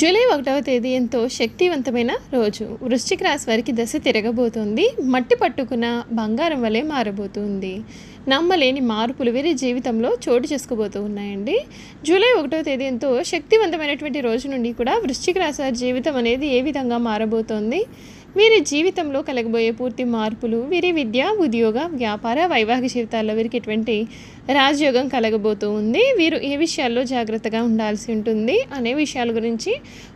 July ఒకటవ తేదీ ఎంతో శక్తివంతమైన రోజు. వృశ్చిక రాశి వారికి దశ తిరగబోతోంది. మట్టి పట్టుకున్న బంగారం వలె మారబోతుంది. నమ్మలేని మార్పులు వీరి జీవితంలో చోటు చేసుకోబోతూ ఉన్నాయండి జూలై ఒకటవ తేదీ ఎంతో శక్తివంతమైనటువంటి రోజు నుండి కూడా వృశ్చిక రాశి వారి జీవితం అనేది ఏ విధంగా మారబోతోంది? వీరి జీవితంలో కలగబోయే పూర్తి మార్పులు వీరి విద్య ఉద్యోగ వ్యాపార వైవాహిక జీవితాల్లో వీరికి ఎటువంటి రాజయోగం కలగబోతూ ఉంది? వీరు ఏ విషయాల్లో జాగ్రత్తగా ఉండాల్సి ఉంటుంది అనే విషయాల గురించి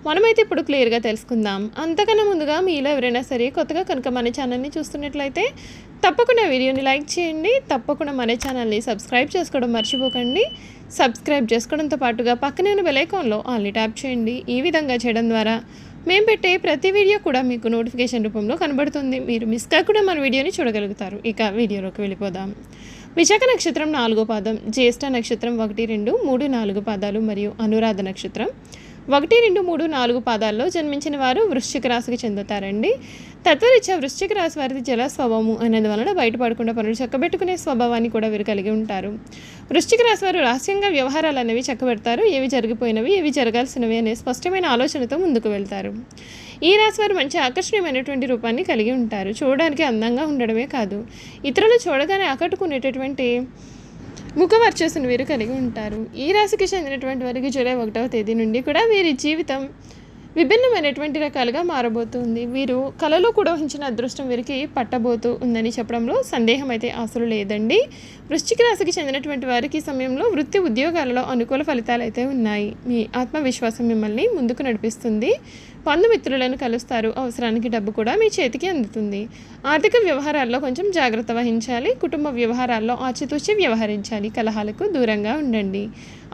మనమైతే ఇప్పుడు క్లియర్గా తెలుసుకుందాం. అంతకన్నా ముందుగా మీలో ఎవరైనా సరే కొత్తగా కనుక మన ఛానల్ని చూస్తున్నట్లయితే తప్పకుండా వీడియోని లైక్ చేయండి. తప్పకుండా మన ఛానల్ని సబ్స్క్రైబ్ చేసుకోవడం మర్చిపోకండి. సబ్స్క్రైబ్ చేసుకోవడంతో పాటుగా పక్కనే ఉన్న బెలైకాన్లో ఆన్లీ ట్యాప్ చేయండి. ఈ విధంగా చేయడం ద్వారా మేము పెట్టే ప్రతి వీడియో కూడా మీకు నోటిఫికేషన్ రూపంలో కనబడుతుంది. మీరు మిస్ కాకుండా మన వీడియోని చూడగలుగుతారు. ఇక వీడియోలోకి వెళ్ళిపోదాం. విశాఖ నక్షత్రం నాలుగో పాదం జ్యేష్ఠ నక్షత్రం ఒకటి రెండు మూడు నాలుగు పాదాలు మరియు అనురాధ నక్షత్రం. ఒకటి రెండు మూడు నాలుగు పాదాల్లో జన్మించిన వారు వృశ్చిక రాశికి చెందుతారండి. తత్వరీత్యా వృశ్చిక రాశి వారిది జల స్వభావము అనేది వలన బయటపడకుండా పనులు చక్కబెట్టుకునే స్వభావాన్ని కూడా వీరు కలిగి ఉంటారు. వృశ్చిక రాశి వారు రహస్యంగా వ్యవహారాలు అనేవి చక్కబెడతారు. ఏవి జరిగిపోయినవి ఏవి జరగాల్సినవి అనే స్పష్టమైన ఆలోచనతో ముందుకు వెళ్తారు. ఈ రాశి వారు మంచి ఆకర్షణీయమైనటువంటి రూపాన్ని కలిగి ఉంటారు. చూడడానికి అందంగా ఉండడమే కాదు. ఇతరులు చూడగానే ఆకట్టుకునేటటువంటి ముఖ వర్చస్సును వీరు కలిగి ఉంటారు. ఈ రాశికి చెందినటువంటి వారికి జూలై ఒకటవ తేదీ నుండి కూడా వీరి జీవితం విభిన్నమైనటువంటి రకాలుగా మారబోతుంది. వీరు కళలో కూడా ఊహించిన అదృష్టం వీరికి పట్టబోతూ ఉందని చెప్పడంలో సందేహం అయితే అసలు లేదండి. వృశ్చిక రాశికి చెందినటువంటి వారికి సమయంలో వృత్తి ఉద్యోగాలలో అనుకూల ఫలితాలు అయితే ఉన్నాయి. మీ ఆత్మవిశ్వాసం మిమ్మల్ని ముందుకు నడిపిస్తుంది. బంధుమిత్రులను కలుస్తారు. అవసరానికి డబ్బు కూడా మీ చేతికి అందుతుంది. ఆర్థిక వ్యవహారాల్లో కొంచెం జాగ్రత్త వహించాలి. కుటుంబ వ్యవహారాల్లో ఆచితూచి వ్యవహరించాలి. కలహాలకు దూరంగా ఉండండి.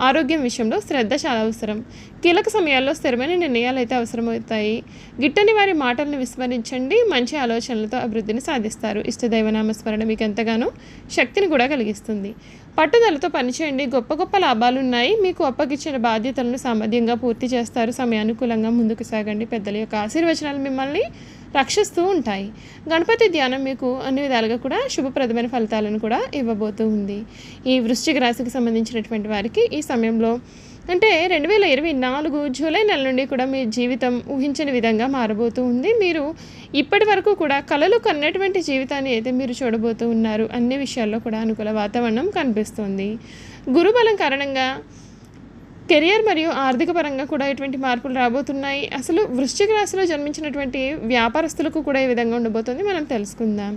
ఆరోగ్యం విషయంలో శ్రద్ధ చాలా అవసరం. కీలక సమయాల్లో స్థిరమైన నిర్ణయాలు అయితే అవసరమవుతాయి. గిట్టని వారి మాటలను విస్మరించండి. మంచి ఆలోచనలతో అభివృద్ధిని సాధిస్తారు. ఇష్టదైవనామ స్మరణ మీకు ఎంతగానో శక్తిని కూడా కలిగిస్తుంది. పట్టుదలతో పనిచేయండి. గొప్ప గొప్ప లాభాలు ఉన్నాయి మీకు అప్పగిచ్చిన బాధ్యతలను సామర్థ్యంగా పూర్తి చేస్తారు. సమయానుకూలంగా ముందుకు సాగండి. పెద్దల యొక్క ఆశీర్వచనాలు మిమ్మల్ని రక్షిస్తూ ఉంటాయి. గణపతి ధ్యానం మీకు అన్ని విధాలుగా కూడా శుభప్రదమైన ఫలితాలను కూడా ఇవ్వబోతూ ఉంది. ఈ వృశ్చిక రాశికి సంబంధించినటువంటి వారికి ఈ సమయంలో అంటే రెండు వేల ఇరవై నాలుగు జూలై నెల నుండి కూడా మీ జీవితం ఊహించని విధంగా మారబోతూ ఉంది. మీరు ఇప్పటి వరకు కూడా కళలు కన్నటువంటి జీవితాన్ని అయితే మీరు చూడబోతూ ఉన్నారు. అన్ని విషయాల్లో కూడా అనుకూల వాతావరణం కనిపిస్తుంది. గురుబలం కారణంగా కెరియర్ మరియు ఆర్థిక పరంగా కూడా ఎటువంటి మార్పులు రాబోతున్నాయి. అసలు వృశ్చిక రాశిలో జన్మించినటువంటి వ్యాపారస్తులకు కూడా ఈ విధంగా ఉండబోతుంది. మనం తెలుసుకుందాం.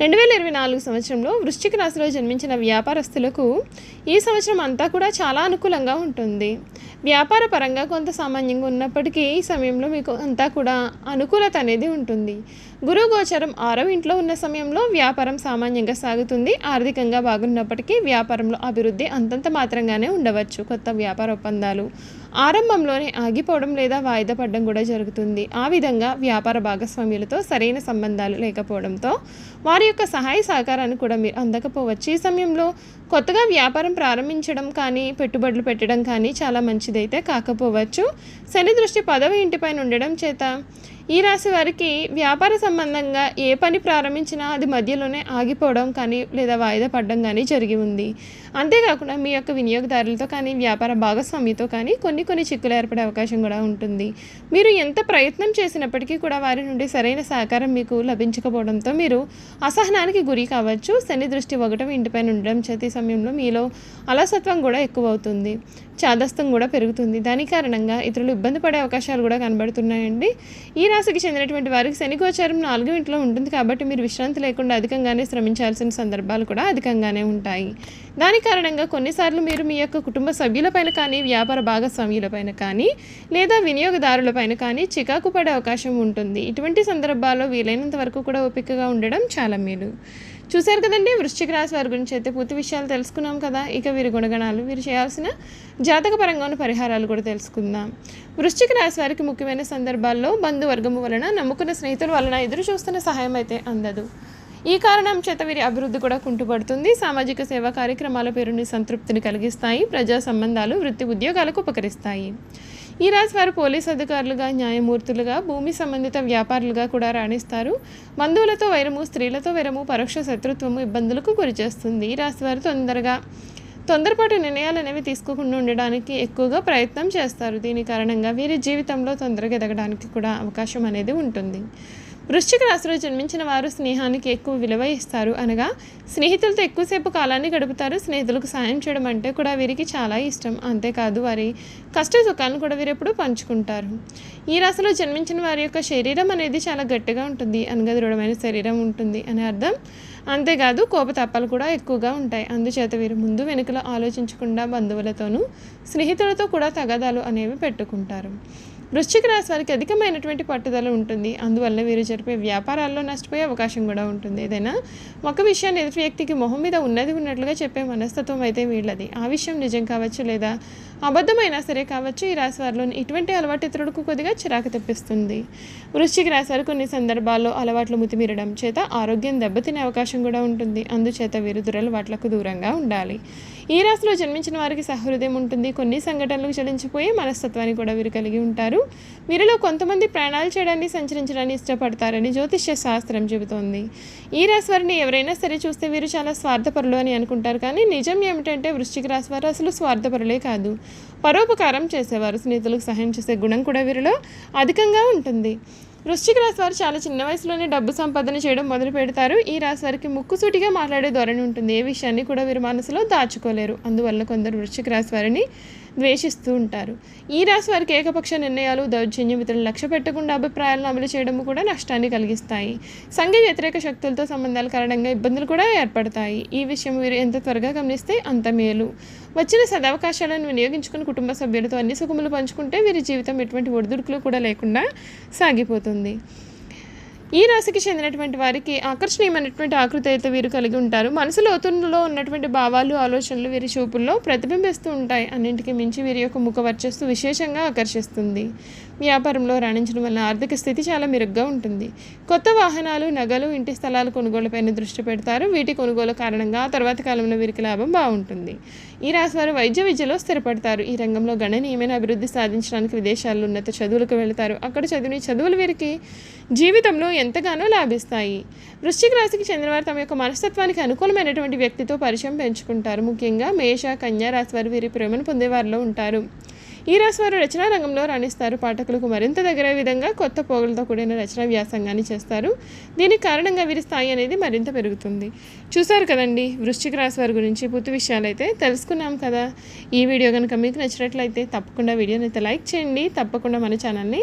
రెండు వేల ఇరవై నాలుగు సంవత్సరంలో వృశ్చిక రాశిలో జన్మించిన వ్యాపారస్తులకు ఈ సంవత్సరం అంతా కూడా చాలా అనుకూలంగా ఉంటుంది. వ్యాపార పరంగా కొంత సామాన్యంగా ఉన్నప్పటికీ ఈ సమయంలో మీకు అంతా కూడా అనుకూలత అనేది ఉంటుంది. గురువు గోచరం ఆరో ఇంట్లో ఉన్న సమయంలో వ్యాపారం సామాన్యంగా సాగుతుంది. ఆర్థికంగా బాగున్నప్పటికీ వ్యాపారంలో అభివృద్ధి అంతంత మాత్రంగానే ఉండవచ్చు కొత్త వ్యాపార ఒప్పందాలు. ఆరంభంలోనే ఆగిపోవడం లేదా వాయిదా పడడం కూడా జరుగుతుంది. ఆ విధంగా వ్యాపార భాగస్వామ్యులతో సరైన సంబంధాలు లేకపోవడంతో వారి యొక్క సహాయ సహకారాన్ని కూడా మీరు అందకపోవచ్చు. ఈ సమయంలో కొత్తగా వ్యాపారం ప్రారంభించడం కానీ పెట్టుబడులు పెట్టడం కానీ చాలా మంచిదైతే కాకపోవచ్చు. శని దృష్టి పదవి ఇంటిపైన ఉండడం చేత ఈ రాశి వారికి వ్యాపార సంబంధంగా ఏ పని ప్రారంభించినా అది మధ్యలోనే ఆగిపోవడం కానీ లేదా వాయిదా పడడం కానీ జరిగి ఉంది. అంతేకాకుండా మీ యొక్క వినియోగదారులతో కానీ వ్యాపార భాగస్వామితో కానీ కొన్ని కొన్ని చిక్కులు ఏర్పడే అవకాశం కూడా ఉంటుంది. మీరు ఎంత ప్రయత్నం చేసినప్పటికీ కూడా వారి నుండి సరైన సహకారం మీకు లభించకపోవడంతో మీరు అసహనానికి గురి కావచ్చు. శని దృష్టి ఒకటం ఇంటిపైన ఉండడం చేతి సమయంలో మీలో అలసత్వం కూడా ఎక్కువ అవుతుంది చాదస్తం కూడా పెరుగుతుంది. దాని కారణంగా ఇతరులు ఇబ్బంది పడే అవకాశాలు కూడా కనబడుతున్నాయండి. ఈ రాశికి చెందినటువంటి వారికి శని గోచారం నాలుగు ఇంట్లో ఉంటుంది కాబట్టి మీరు విశ్రాంతి లేకుండా అధికంగానే శ్రమించాల్సిన సందర్భాలు కూడా అధికంగానే ఉంటాయి. దాని కారణంగా కొన్నిసార్లు మీరు మీ యొక్క కుటుంబ సభ్యులపైన కానీ వ్యాపార భాగస్వామ్యులపైన కానీ లేదా వినియోగదారులపైన కానీ చికాకు పడే అవకాశం ఉంటుంది. ఇటువంటి సందర్భాల్లో వీలైనంత వరకు కూడా ఓపికగా ఉండడం చాలా మేలు. చూశారు కదండి? వృశ్చిక రాశి వారి గురించి అయితే పూర్తి విషయాలు తెలుసుకున్నాం కదా. ఇక వీరి గుణగణాలు వీరు చేయాల్సిన జాతకపరంగా ఉన్న పరిహారాలు కూడా తెలుసుకుందాం. వృశ్చిక రాశి వారికి ముఖ్యమైన సందర్భాల్లో బంధువర్గము వలన నమ్ముకున్న స్నేహితుల వలన ఎదురు చూస్తున్న సహాయం అయితే అందదు. ఈ కారణం చేత వీరి అభివృద్ధి కూడా కుంటుపడుతుంది. సామాజిక సేవా కార్యక్రమాల పేరుని సంతృప్తిని కలిగిస్తాయి. ప్రజా సంబంధాలు వృత్తి ఉద్యోగాలకు ఉపకరిస్తాయి. ఈ రాశి వారు పోలీస్ అధికారులుగా న్యాయమూర్తులుగా భూమి సంబంధిత వ్యాపారులుగా కూడా రాణిస్తారు. బంధువులతో వైరము స్త్రీలతో వైరము పరోక్ష శత్రుత్వము ఇబ్బందులకు గురిచేస్తుంది ఈ రాశి వారు తొందరగా తొందరపాటు నిర్ణయాలు అనేవి తీసుకోకుండా ఉండడానికి ఎక్కువగా ప్రయత్నం చేస్తారు. దీని కారణంగా వీరి జీవితంలో తొందరగా ఎదగడానికి కూడా అవకాశం అనేది ఉంటుంది. వృశ్చిక రాశిలో జన్మించిన వారు స్నేహానికి ఎక్కువ విలువ ఇస్తారు అనగా స్నేహితులతో ఎక్కువసేపు కాలాన్ని గడుపుతారు స్నేహితులకు సాయం చేయడం అంటే కూడా వీరికి చాలా ఇష్టం. అంతేకాదు వారి కష్ట సుఖాలను కూడా వీరు ఎప్పుడూ పంచుకుంటారు. ఈ రాశిలో జన్మించిన వారి యొక్క శరీరం అనేది చాలా గట్టిగా ఉంటుంది. అనగా దృఢమైన శరీరం ఉంటుంది అని అర్థం. అంతేకాదు కోపతాపాలు కూడా ఎక్కువగా ఉంటాయి. అందుచేత వీరు ముందు వెనుకలో ఆలోచించకుండా బంధువులతోనూ స్నేహితులతో కూడా తగాదాలు అనేవి పెట్టుకుంటారు. వృశ్చిక రాశి వారికి అధికమైనటువంటి పట్టుదల ఉంటుంది. అందువల్ల వీరు జరిపే వ్యాపారాల్లో నష్టపోయే అవకాశం కూడా ఉంటుంది. ఏదైనా ఒక విషయాన్ని ఎదుటి వ్యక్తికి మొహం మీద ఉన్నది ఉన్నట్లుగా చెప్పే మనస్తత్వం అయితే వీళ్ళది. ఆ విషయం నిజం కావచ్చు లేదా అబద్ధమైనా సరే కావచ్చు ఈ రాశి వారిలో ఇటువంటి అలవాటు ఇతరులకు కొద్దిగా చిరాకు తెప్పిస్తుంది. వృశ్చిక రాశి వారు కొన్ని సందర్భాల్లో అలవాట్లు ముతిమీరడం చేత ఆరోగ్యం దెబ్బతినే అవకాశం కూడా ఉంటుంది. అందుచేత వీరు దురలవాట్లకు దూరంగా ఉండాలి. ఈ రాశిలో జన్మించిన వారికి సహృదయం ఉంటుంది. కొన్ని సంఘటనలకు చలించిపోయి మనస్తత్వాన్ని కూడా వీరు కలిగి ఉంటారు. వీరిలో కొంతమంది ప్రాణాలు చేయడాన్ని సంచరించడాన్ని ఇష్టపడతారని జ్యోతిష్య శాస్త్రం చెబుతోంది. ఈ రాశి వారిని ఎవరైనా సరే చూస్తే వీరు చాలా స్వార్థపరులు అని అనుకుంటారు. కానీ నిజం ఏమిటంటే వృశ్చిక రాశి వారు అసలు స్వార్థపరులే కాదు. పరోపకారం చేసేవారు స్నేహితులకు సహాయం చేసే గుణం కూడా వీరిలో అధికంగా ఉంటుంది. వృశ్చిక రాశి వారు చాలా చిన్న వయసులోనే డబ్బు సంపాదన చేయడం మొదలు పెడతారు. ఈ రాశి వారికి ముక్కుసూటిగా మాట్లాడే ధోరణి ఉంటుంది. ఏ విషయాన్ని కూడా వీరు మనసులో దాచుకోలేరు. అందువల్ల కొందరు వృశ్చిక రాశి వారిని ద్వేషిస్తూ ఉంటారు. ఈ రాశి వారికి ఏకపక్ష నిర్ణయాలు దౌర్జన్యం ఇతరులు లక్ష్య పెట్టకుండా అభిప్రాయాలను అమలు చేయడం కూడా నష్టాన్ని కలిగిస్తాయి. సంఘ వ్యతిరేక శక్తులతో సంబంధాల కారణంగా ఇబ్బందులు కూడా ఏర్పడతాయి. ఈ విషయం వీరు ఎంత త్వరగా గమనిస్తే అంత మేలు. వచ్చిన సదవకాశాలను వినియోగించుకుని కుటుంబ సభ్యులతో అన్ని సుఖములు పంచుకుంటే వీరి జీవితం ఎటువంటి ఒడిదుడుకులు కూడా లేకుండా సాగిపోతుంది. ఈ రాశికి చెందినటువంటి వారికి ఆకర్షణీయమైనటువంటి ఆకృతి అయితే వీరు కలిగి ఉంటారు. మనసు లోతుల్లో ఉన్నటువంటి భావాలు ఆలోచనలు వీరి చూపుల్లో ప్రతిబింబిస్తూ ఉంటాయి. అన్నింటికి మించి వీరి యొక్క ముఖ వర్చస్సు విశేషంగా ఆకర్షిస్తుంది. వ్యాపారంలో రాణించడం వల్ల ఆర్థిక స్థితి చాలా మెరుగ్గా ఉంటుంది. కొత్త వాహనాలు నగలు ఇంటి స్థలాల కొనుగోలుపైన దృష్టి పెడతారు. వీటి కొనుగోలు కారణంగా ఆ తర్వాత కాలంలో వీరికి లాభం బాగుంటుంది. ఈ రాశి వారు వైద్య విద్యలో స్థిరపడతారు. ఈ రంగంలో గణనీయమైన అభివృద్ధి సాధించడానికి విదేశాల్లో ఉన్నత చదువులకు వెళతారు. అక్కడ చదివిన చదువులు వీరికి జీవితంలో ఎంతగానో లాభిస్తాయి. వృశ్చిక రాశికి చెందినవారు తమ యొక్క మనస్తత్వానికి అనుకూలమైనటువంటి వ్యక్తితో పరిచయం పెంచుకుంటారు. ముఖ్యంగా మేష కన్యా రాశి వారు వీరి ప్రేమను పొందేవారిలో ఉంటారు. ఈ రాశి వారు రచనా రంగంలో రాణిస్తారు. పాఠకులకు మరింత దగ్గర విధంగా కొత్త పోగులతో కూడిన రచనా వ్యాసంగాన్ని చేస్తారు. దీనికి కారణంగా వీరి స్థాయి అనేది మరింత పెరుగుతుంది. చూసారు కదండి వృశ్చిక రాశి వారి గురించి పూర్తి విషయాలు అయితే తెలుసుకున్నాం కదా. ఈ వీడియో కనుక మీకు నచ్చినట్లయితే తప్పకుండా వీడియోని అయితే లైక్ చేయండి. తప్పకుండా మన ఛానల్ని